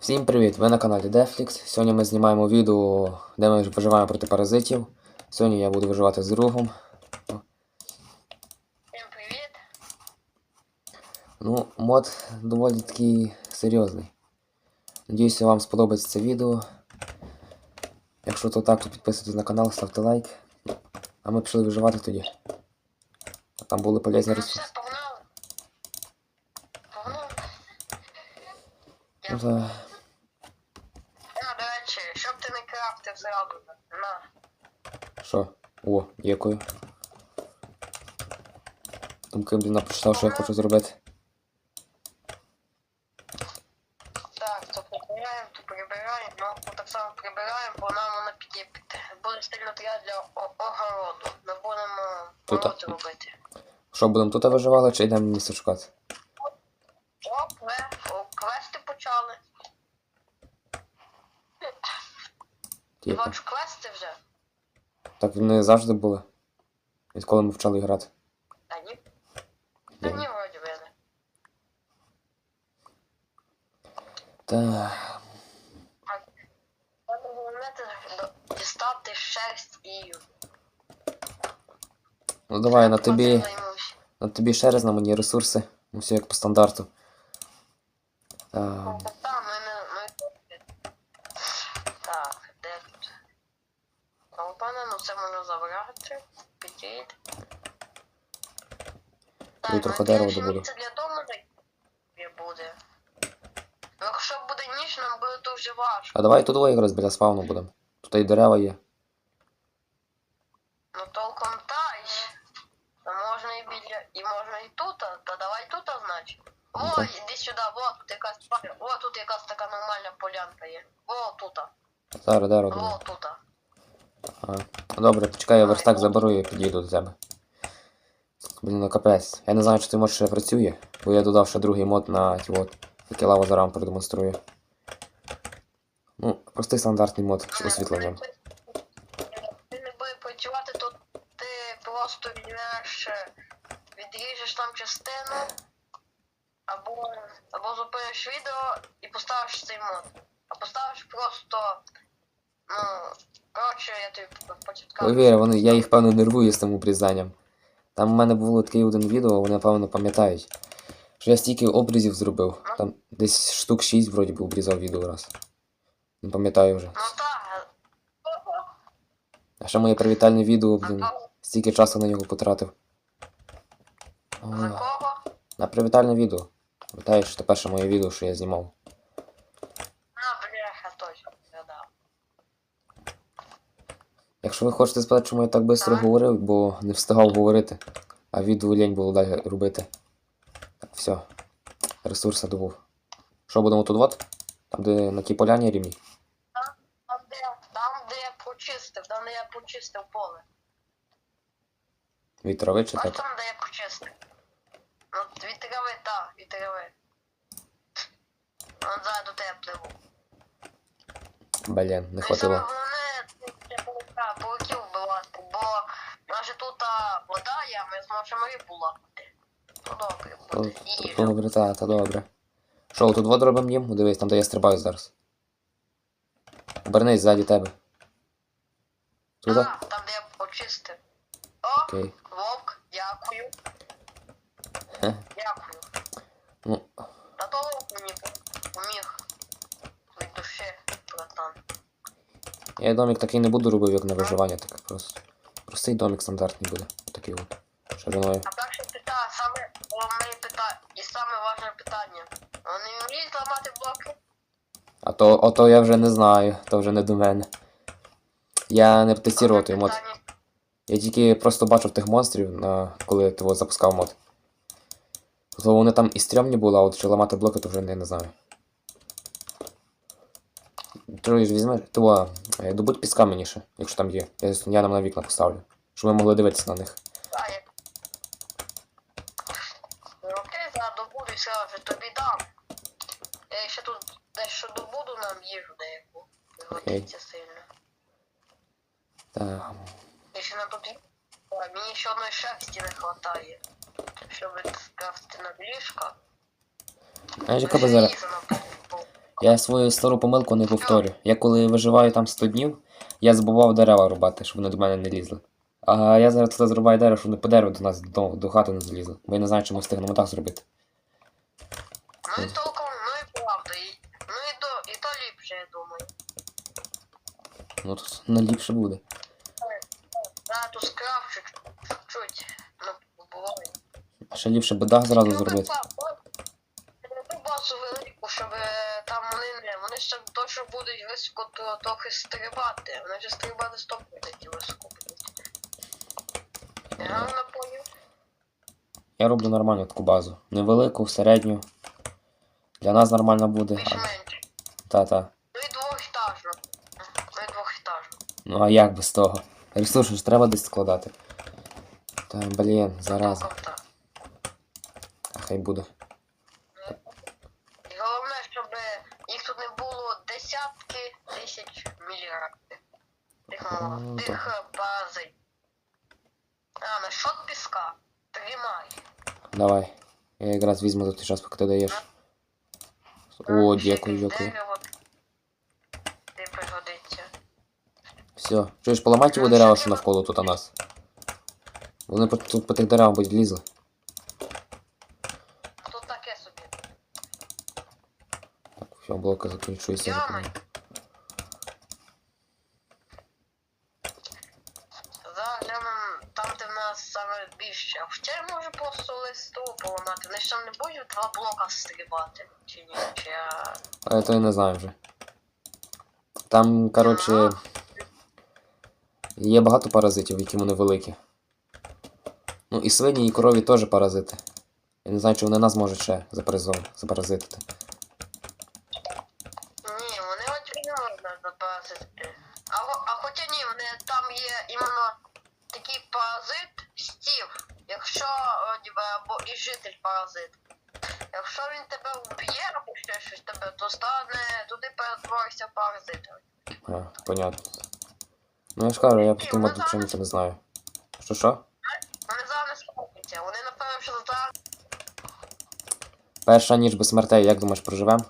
Всім привіт! Ви на каналі Deflix. Сьогодні ми знімаємо відео, де ми виживаємо проти паразитів. Сьогодні я буду виживати з другом. Всім привіт. Ну, мод доволі такий серйозний. Надіюся, вам сподобається це відео. Якщо то так, то підписуйтесь на канал, ставте лайк. А ми пішли виживати тоді. Там були полезні Ну ресурси. Ну. А, до речі, щоб ти зразу. На. Що? О, дякую. Думки, блін, прочитав, що я хочу зробити. Так, то прибираємо, то прибираємо. Ну, так само прибираємо, бо нам вона піде під. Буде стильно треба для огороду. Ми будемо Тут, город робити. Що, будемо тут виживати чи йдемо місце шукати? О, кве, о, квести почали. Типу. Бачу, квести вже. Так вони завжди були. Відколи ми почали грати. Та ні. Та Ні. вроді. Треба головне дістати шерсть і Ну давай, на тобі. На тобі ще раз на мені ресурси. Ну все як по стандарту. Так. Та, ми не. Ми... Так, де тут? Колпана, ну це можна забрати. Підійде. Тут трохи дерева добуду. Для дому буде. Ну, Якщо буде ніч, нам буде дуже важко. А давай тут якраз біля спавну будемо. Тут і дерева є. Ну толком та й. Та можна і біля. І можна і тут, та давай тут, значить. О, Ну, так. іди сюди, о, тут якась О, тут якась така нормальна полянка є. О, тут. Зараз дерево О, тут. А. Добре, почекай, я верстак заберу і підійду до тебе. Блін, ну капець. Я не знаю, чи ти може ще працює, бо я додав ще другий мод на ті от. Який лава зараз продемонструю. Ну, простий стандартний мод з освітленням. Ти не буде працювати, то ти просто візьмеш, е, відріжеш там частину, або, або зупиниш відео і поставиш цей мод. А поставиш просто. Ну, коротше, я тобі початкав. Повір, вони, я їх певно нервую з тим обрізанням. Там в мене було таке один відео, вони певно пам'ятають. Що я стільки обрізів зробив. Там десь штук 6 вроді би обрізав відео раз. Не пам'ятаю вже. Ну так. А ще моє привітальне відео, блін, стільки часу на нього потратив. На кого? на привітальне відео. Пам'ятаєш, це перше моє відео, що я знімав. На бляха точно згадав. Якщо ви хочете спитати, чому я так швидко говорив, бо не встигав говорити, а відео лінь було далі робити. Так, все. Ресурси добув. Що будемо тут от? Там, де на тій поляні рівні. Там де, там, де я почистив, там, де я почистив поле. Від трави чи так? там, де я почистив. Ну, від трави, так, від трави. Вон до тебе пливу. Блін, не хватило. Паука, пауків вбивати, бо наша тут вода є, ми зможемо рибу ловити. Ну добре буде. то, то добре, та, та добре. Що, тут воду робимо їм? Дивись, там де я стрибаю зараз. Обернись ззаді тебе. Туди? А, там, де я почистив. О, Окей. вовк, дякую. Хе. Дякую. Ну, Та то вовк мені поміг. Від душі, братан. Я домик такий не буду робити, як на виживання, так просто. Простий домик стандартний буде. Такий от. Шириною. А перше питання, саме головне питання, і саме важне питання. Вони вміють ламати блоки? А то, ото я вже не знаю, то вже не до мене. Я не тестував той мод. Я тільки просто бачив тих монстрів, на... коли ти от запускав мод. То вони там і стрьомні були, а от чи ламати блоки, то вже не, не знаю. Ти ж візьмеш, то е, добудь піска мені ще, якщо там є. Я, я нам на вікна поставлю. Щоб ми могли дивитися на них. А, окей, зараз добуду все тобі дам. Я ще тут дещо добуду нам їжу деяку. Годиться сильно. Так. І ще нам тут а, мені ще одної шерсті не вистачає. Щоб скрафти на ліжко. Знаєш, яка би зараз. Я свою стару помилку не повторю. Я коли виживаю там 100 днів, я забував дерева рубати, щоб вони до мене не лізли. А я зараз тут зрубаю дерево, щоб вони по дереву до нас до, до хати не залізли. Бо я не знаю, чи ми встигнемо так зробити. Ну і толком, ну і правда. І, ну і до, і то ліпше, я думаю. Ну тут наліпше буде. Да, тут скрафчу чуть-чуть. Ну, буває. А ще ліпше би дах зразу зробити. Базу велику, щоб е, там вони не. Вони ще точно будуть високо то, трохи стрибати. Вони вже стрибати стоп будуть високо будуть. Я не поняв. Я роблю нормальну таку базу. Невелику, середню. Для нас нормально буде. Більш-менш. Та-та. Ну і двохетажно. Ну і двохетажно. Ну а як без того? Ресурси ж треба десь складати. Та блін, зараза. Толком так. А хай буде. І головне, щоб їх тут не було десятки тисяч мільярдів. Мало- Ну, базей. А, насчет піска. Тримай. Давай. Я якраз візьму за той час, поки ти даєш. О, дякую, дякую. Ти пригодиться. Все. Чуєш, поламай ті дерева, що навколо тут у нас. Вони тут по тих деревам будуть лізли. Тут таке собі. Так, все, блоки закінчуються. Йомай. Зараз глянемо там, де в нас саме більше. Хоча я можу просто листу поламати. Вони ж там не будуть два блока стрибати. Чи ні? Чи я... А я то і не знаю вже. Там, коротше. Є багато паразитів, які вони великі. Ну і свині, і корові теж паразити. Я не знаю, чи вони нас можуть ще запаразитити. Ні, вони от не можна запаразити. А, а хоча ні, вони там є іменно такий паразит стів. Якщо ніби, або і житель паразит. Якщо він тебе вб'є або ще щось тебе, то стане туди перетворишся в паразита. А, понятно. Ну я ж кажу, я про ту моду ще не знаю. Що що? Вони зараз не. Вони напевно, що зараз Перша ніч без смертей, як думаєш, проживем?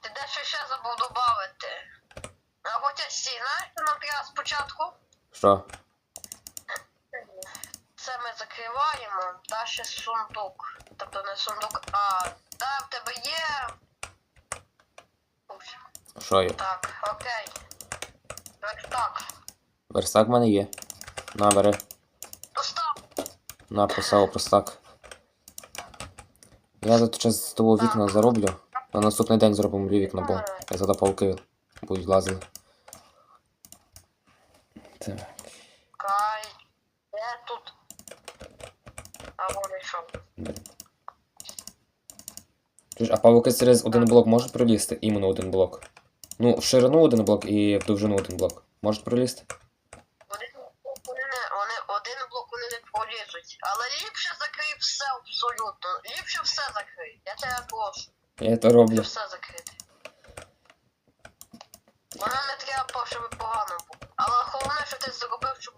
ти дещо ще забув додати. А хоча сі, знаєш, що нам треба спочатку? Що? Це ми закриваємо, та ще сундук. Тобто не сундук, а та в тебе є. Що є? Так, окей. Так, так. Верстак в мене є. На, бери. Постав. На, поставив простак. Я за той час з того вікна зароблю. На наступний день зробимо вікна, бо я зада пауки будуть лазили. Кай. Де тут? А вони що? Чуєш, а павуки через один блок можуть пролізти? Іменно один блок. Ну, в ширину один блок і в довжину один блок. Можуть пролізти? Вони, вони, вони один блок вони не пролізуть. Але ліпше закрий все абсолютно. Ліпше все закрий. Я тебе прошу. Я це роблю. все закрити. Воно не треба, щоб погано було. Але головне, що ти зробив, щоб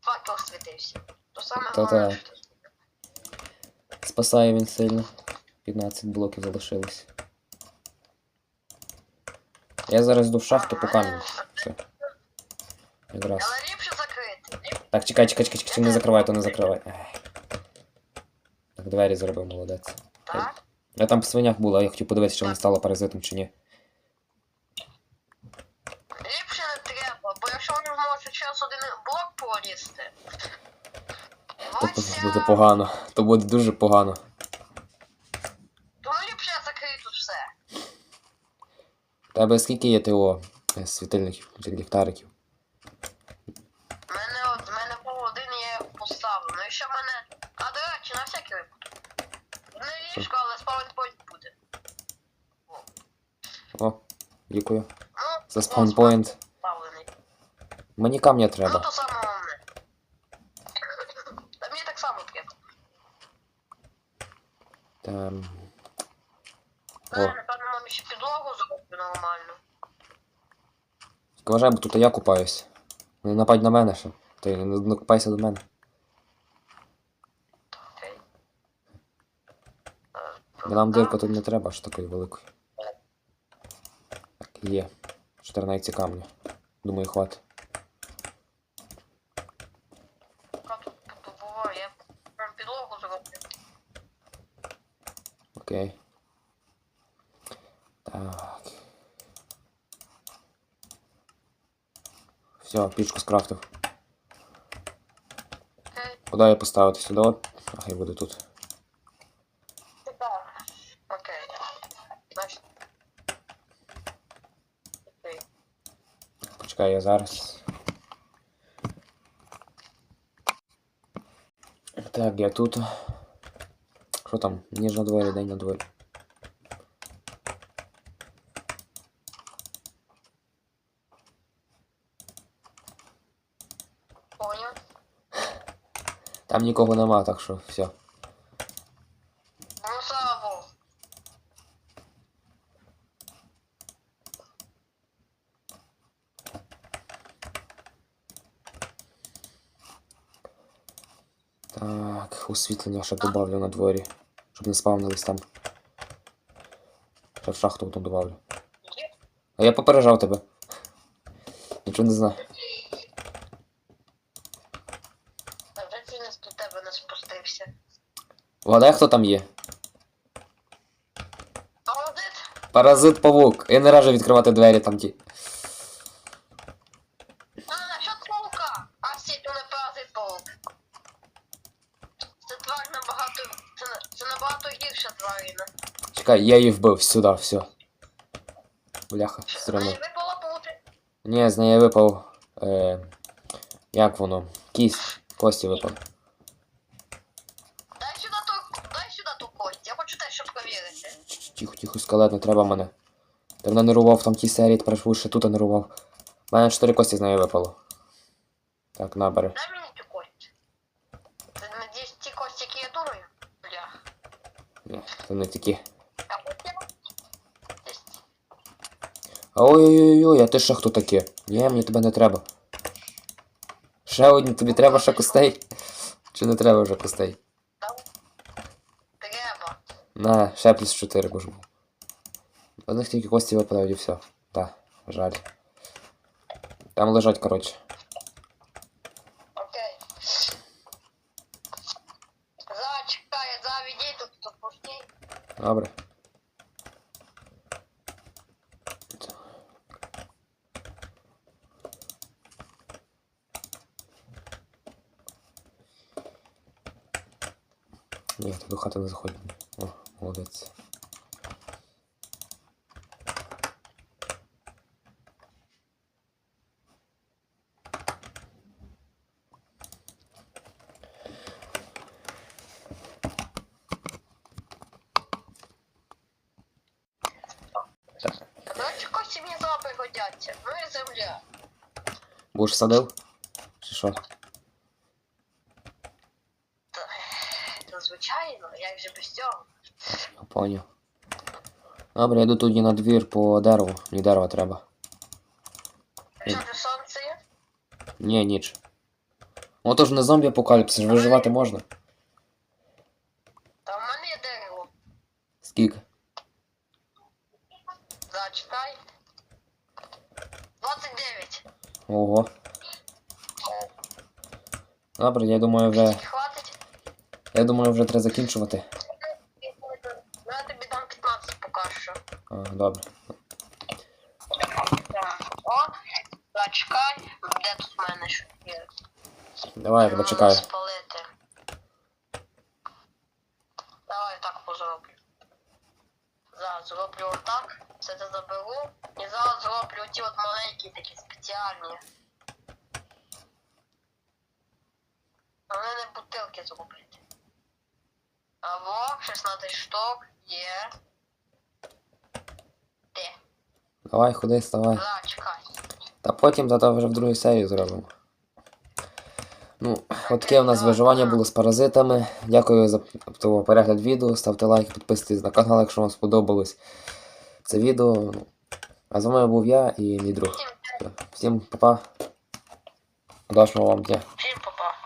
факел світився. То саме Та-та. головне, що ти. Спасає він сильно. 15 блоків залишилось. Я зараз йду в шахту по камінь. Все. Якраз. Але ліпше закрити. Так, чекай, чекай, чекай, чекай, не закривай, то не закривай. Ех. Так, двері зробив, молодець. Так? Я там по свинях була, я хотів подивитися, чи вона стала паразитом чи ні. Ліпше не треба, бо якщо вони зможуть через один блок пролізти. То Ось буде погано. То буде дуже погано. Тому ліпше я закрию тут все. Тебе скільки є ТО світильників, ліхтариків? У мене, от, в мене був один є поставлено. І ще в мене. А до речі, на всякий випадок. Не ліжко, але спаунпойнт буде. О, дякую. Ну, За спаунпоінт. Поставлений. Мені камня Ну, треба. то саме головне. Та мені так само треба. Там. О, напевно, мамі ще підлогу зроблю нормально. вважай, бо тут я купаюсь. Не нападь на мене ще. Ти не, не купайся до мене. Окей. Е, Бо нам дирка тут не треба аж такої великої. Так, є. 14 камня. Думаю, хватить. Окей. Так. Все, пічку скрафтив. Окей. Куди я поставити сюди? От. А хай буде тут. Почекай, я зараз. Так, я тут. Що там? Ніж на дворі, день на дворі. Поняв. Там нікого нема, так що все. Ну, слава Богу. Так, освітлення ще добавлю на дворі. Щоб не спавнились там. В шахту потім добавлю. А я попереджав тебе. Нічого не знаю. Вгадай, хто там є? Молодець. Паразит павук. Я не раджу відкривати двері там ті. А, насчет паука. А сі, то не паразит паук. Це тварь набагато. Це, на- це набагато гірша тварина. Чекай, я її вбив сюди, все. Бляха, випало паути. Ні, з неї випав. Е, як воно? Кість. Кості випав. Дай сюди ту, дай сюди ту кость. Я хочу теж щоб провірити. Тихо, тихо, скелет, не треба мене. Давно не рував там ті серії, тепер ще тут не рував. У мене 4 кості з неї випало. Так, набери. Дай мені цю кость. Це надіюсь ті кості, які я думаю. Бля. Ні, такі. Ой-ой-ой, а ти що хто таке? Ні, мені тебе не треба. Ще одні, тобі треба ще костей? Чи не треба вже костей? Треба. На, ще плюс 4 божу. Одних тільки кості випадають і все. Так, жаль. Там лежать, коротше. Добре. Ні, ти до хати не заходь. О, молодець. пригодяться. Ну і земля. Будеш садив? Чи що? Та, та звичайно, як же без цього? Я поняв. Добре, я йду тоді на двір по дереву. Мені дерева треба. Що вже сонце є? Ні, ніч. Ото ж не зомбі апокаліпсис, виживати можна. Та в мене є дерево. Скільки? Зачекай. Ого. Добре, я думаю, вже. Хватить? Я думаю, вже треба закінчувати. Ну я тобі дам 15 поки що. А, добре. Так. О, зачекай. Де тут в мене що є? Давай, я тебе чекаю. зроблю отак. Це це заберу. І зараз зроблю ті от маленькі такі спеціальні. Вони не бутилки зроблять. Або 16 штук є. Де? Давай, ходи, вставай. Зачекай. Та потім зато вже в другій серії зробимо. Ну, от таке у нас виживання було з паразитами. Дякую за перегляд відео. Ставте лайк, підписуйтесь на канал, якщо вам сподобалось це відео. Ну, А з вами був я і мій друг. Всім па-па. Удачного вам дня. всім па-па.